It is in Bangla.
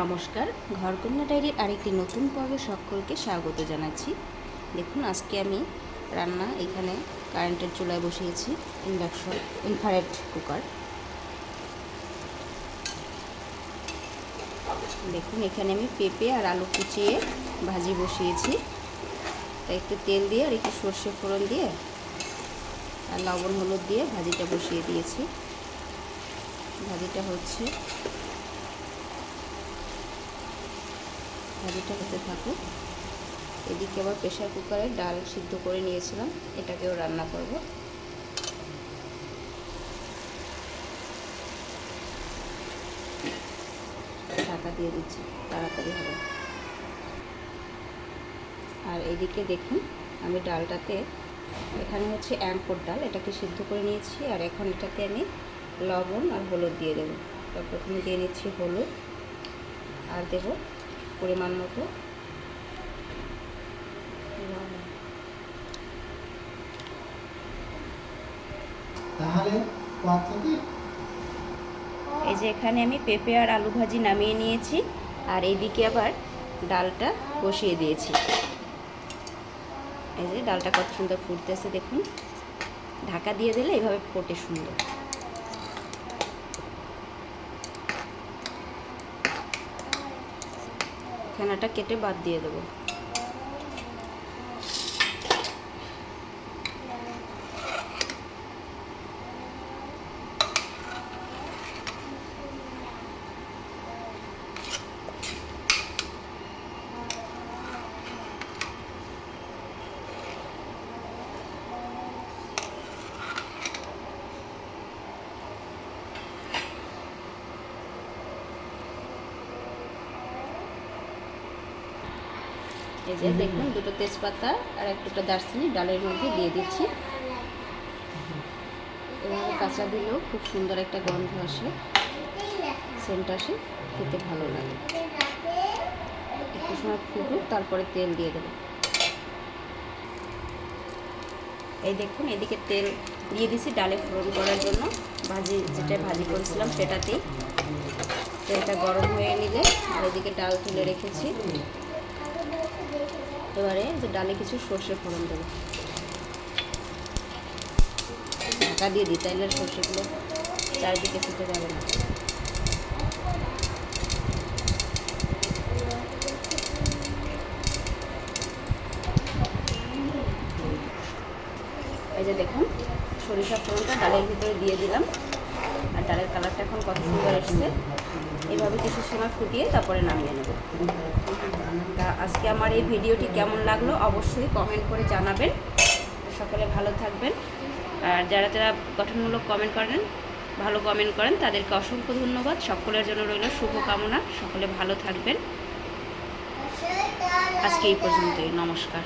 নমস্কার, ঘরকন্যা ডায়েরির আরেকটি নতুন পর্বে সকলকে স্বাগত জানাচ্ছি। দেখুন, আজকে আমি রান্না এখানে কারেন্টের চুলায় বসিয়েছি, ইন্ডাকশন ইনফারেট কুকার। দেখুন, এখানে আমি পেঁপে আর আলু কুচিয়ে ভাজি বসিয়েছি। তাই একটু তেল দিয়ে আর একটু সর্ষে ফোড়ন দিয়ে আর লবণ হলুদ দিয়ে ভাজিটা বসিয়ে দিয়েছি। ভাজিটা হচ্ছে ভাজিটা হতে থাকুক। এদিকে আবার প্রেশার কুকারে ডাল সিদ্ধ করে নিয়েছিলাম, এটাকেও রান্না করব। ঢাকা দিয়ে দিচ্ছি, তাড়াতাড়ি হবে। আর এদিকে দেখুন, আমি ডালটাতে এখানে হচ্ছে অ্যাঙ্কর ডাল, এটাকে সিদ্ধ করে নিয়েছি, আর এখন এটাতে আমি লবণ আর হলুদ দিয়ে দেবো। প্রথমে দিয়ে নিচ্ছি হলুদ, আর দেব পরিমাণ মতো। তাহলে এই যে এখানে আমি পেঁপে আর আলু ভাজি নামিয়ে নিয়েছি আর এইদিকে আবার ডালটা বসিয়ে দিয়েছি। এই যে ডালটা কত সুন্দর ফুটতেছে দেখুন। ঢাকা দিয়ে দিলে এইভাবে ফোটে সুন্দর। ফেনাটা কেটে বাদ দিয়ে দেবো। এই যে দেখুন, দুটো তেজপাতা আর এক দুটো দারচিনি ডালের মধ্যে দিয়ে দিচ্ছি। এভাবে কাঁচা দিলেও খুব সুন্দর একটা গন্ধ আসে সেন্ট আসে, খেতে ভালো লাগে। একটু সময় ফুটুক, তারপরে তেল দিয়ে দেবো। এই দেখুন, এদিকে তেল দিয়ে দিছি ডালে ফোড়ন করার জন্য। ভাজি, যেটা ভাজি করেছিলাম সেটাতেই। তেলটা গরম হয়ে নিলে, আর এদিকে ডাল তুলে রেখেছি। এবারে যে ডালে কিছু সর্ষে ফোড়ন দেবো। ঢাকা দিয়ে দিই তাইলে সর্ষেগুলো চারিদিকে ফুটে যাবে না। এই যে দেখুন সরিষা ফোড়নটা ডালের ভিতরে দিয়ে দিলাম। আর ডালের কালারটা এখন কত সুন্দর এসছে এভাবে কিছু সময় ফুটিয়ে তারপরে নামিয়ে নেব। আজকে আমার এই ভিডিওটি কেমন লাগল অবশ্যই কমেন্ট করে জানাবেন। সকলে ভালো থাকবেন। আর যারা যারা গঠনমূলক কমেন্ট করেন, ভালো কমেন্ট করেন, তাদেরকে অসংখ্য ধন্যবাদ। সকলের জন্য রইল শুভকামনা। সকলে ভালো থাকবেন। আজকে এই পর্যন্তই। নমস্কার।